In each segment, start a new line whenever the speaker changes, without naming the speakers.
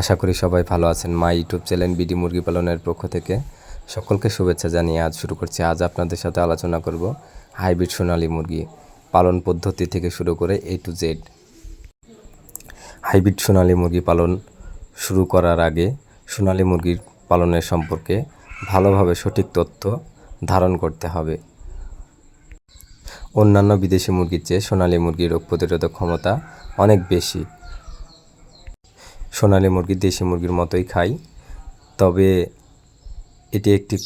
আশা করি সবাই ভালো আছেন। মা ইউটিউব চ্যানেল বিডি মুরগি পালনের পক্ষ থেকে সকলকে শুভেচ্ছা জানিয়ে আজ শুরু করছি। আজ আপনাদের সাথে আলোচনা করব হাইব্রিড সোনালী মুরগি পালন পদ্ধতি থেকে শুরু করে A to Z hybrid Sonali মুরগি পালন শুরু করার আগে সোনালী মুরগির পালনের সম্পর্কে ভালোভাবে সঠিক তথ্য ধারণ করতে হবে। অন্যান্য বিদেশি মুরগির চেয়ে সোনালী মুরগির রোগ প্রতিরোধক ক্ষমতা অনেক বেশি। সোনালী মুরগি, দেশি মুরগির মতোই খাই। তবে এটি একটি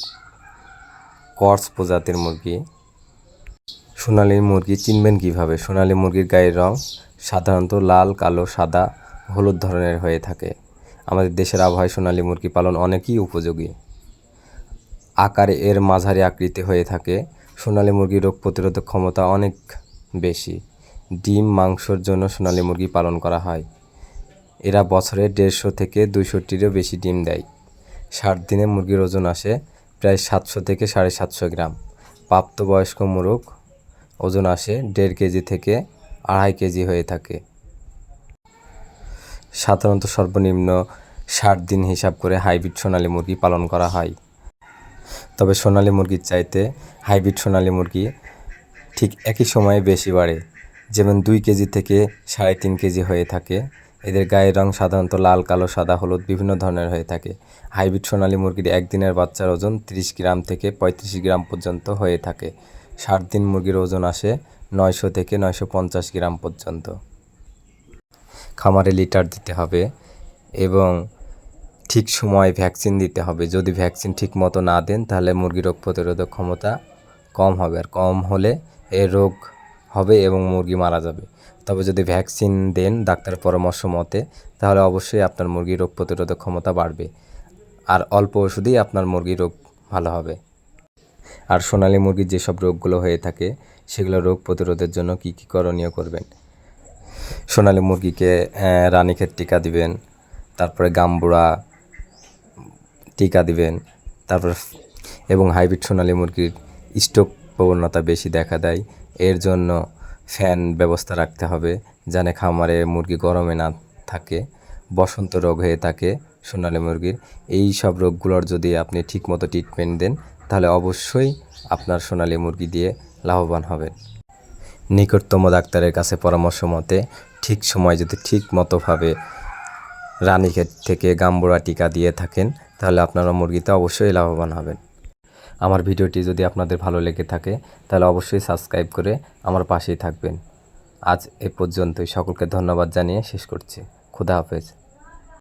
কর্স প্রজাতির মুরগি। সোনালী মুরগি চিনবেন কীভাবে? সোনালী মুরগির গায়ের রং সাধারণত লাল, কালো, সাদা, হলুদ ধরনের হয়ে থাকে। আমাদের দেশের আবহাওয়ায় সোনালী মুরগি পালন অনেকই উপযোগী। আকারে এর মাঝারি আকৃতি হয়ে থাকে। সোনালী মুরগির রোগ প্রতিরোধক ক্ষমতা অনেক বেশি। ডিম, মাংসর জন্য সোনালী মুরগি পালন করা হয়। এরা বছরে দেড়শো থেকে দুইশোটিরও বেশি ডিম দেয়। ষাট দিনে মুরগির ওজন আসে প্রায় সাতশো থেকে সাড়ে সাতশো গ্রাম। প্রাপ্তবয়স্ক মোরগ ওজন আসে দেড় কেজি থেকে আড়াই কেজি হয়ে থাকে। সাধারণত সর্বনিম্ন ষাট দিন হিসাব করে হাইব্রিড সোনালী মুরগি পালন করা হয়। তবে সোনালী মুরগির চাইতে হাইব্রিড সোনালী মুরগি ঠিক একই সময়ে বেশি বাড়ে, যেমন দুই কেজি থেকে সাড়ে তিন কেজি হয়ে থাকে। এদের গায়ের রং সাধারণত লাল, কালো, সাদা, হলুদ বিভিন্ন ধরনের হয়ে থাকে। হাইব্রিড সোনালী মুরগির একদিনের বাচ্চার ওজন তিরিশ গ্রাম থেকে পঁয়ত্রিশ গ্রাম পর্যন্ত হয়ে থাকে। ষাট দিন মুরগির ওজন আসে নয়শো থেকে নয়শো পঞ্চাশ গ্রাম পর্যন্ত। খামারে লিটার দিতে হবে এবং ঠিক সময় ভ্যাকসিন দিতে হবে। যদি ভ্যাকসিন ঠিক মতো না দেন, তাহলে মুরগির রোগ প্রতিরোধক ক্ষমতা কম হবে। আর কম হলে এ রোগ হবে এবং মুরগি মারা যাবে। তবে যদি ভ্যাকসিন দেন ডাক্তার পরামর্শ মতে, তাহলে অবশ্যই আপনার মুরগির রোগ প্রতিরোধক ক্ষমতা বাড়বে। আর অল্প ওষুধেই আপনার মুরগির রোগ ভালো হবে। আর সোনালী মুরগির যেসব রোগগুলো হয়ে থাকে, সেগুলো রোগ প্রতিরোধের জন্য কী কী করণীয় করবেন? সোনালী মুরগিকে রানীক্ষেত টিকা দিবেন, তারপরে গাম্বুড়া টিকা দিবেন, তারপর এবং হাইব্রিড সোনালী মুরগির স্টোক প্রবণতা বেশি দেখা দেয়। এর জন্য ফ্যান ব্যবস্থা রাখতে হবে যেন খামারে মুরগি গরমে না থাকে, বসন্ত রোগ হয়ে থাকে সোনালী মুরগির। এই সব রোগগুলোর যদি আপনি ঠিকমতো ট্রিটমেন্ট দেন, তাহলে অবশ্যই আপনার সোনালী মুরগি দিয়ে লাভবান হবেন। নিকটতম ডাক্তারের কাছে পরামর্শ মতে, ঠিক সময় যদি ঠিক মতোভাবে রানীক্ষেত থেকে গাম্বুরা টিকা দিয়ে থাকেন, তাহলে আপনারা মুরগিতে অবশ্যই লাভবান হবেন। আমার ভিডিওটি যদি আপনাদের ভালো লেগে থাকে, তাহলে অবশ্যই সাবস্ক্রাইব করে আমার পাশেই থাকবেন। আজ এ পর্যন্তই। সকলকে ধন্যবাদ জানিয়ে শেষ করছি। খুদা হাফেজ।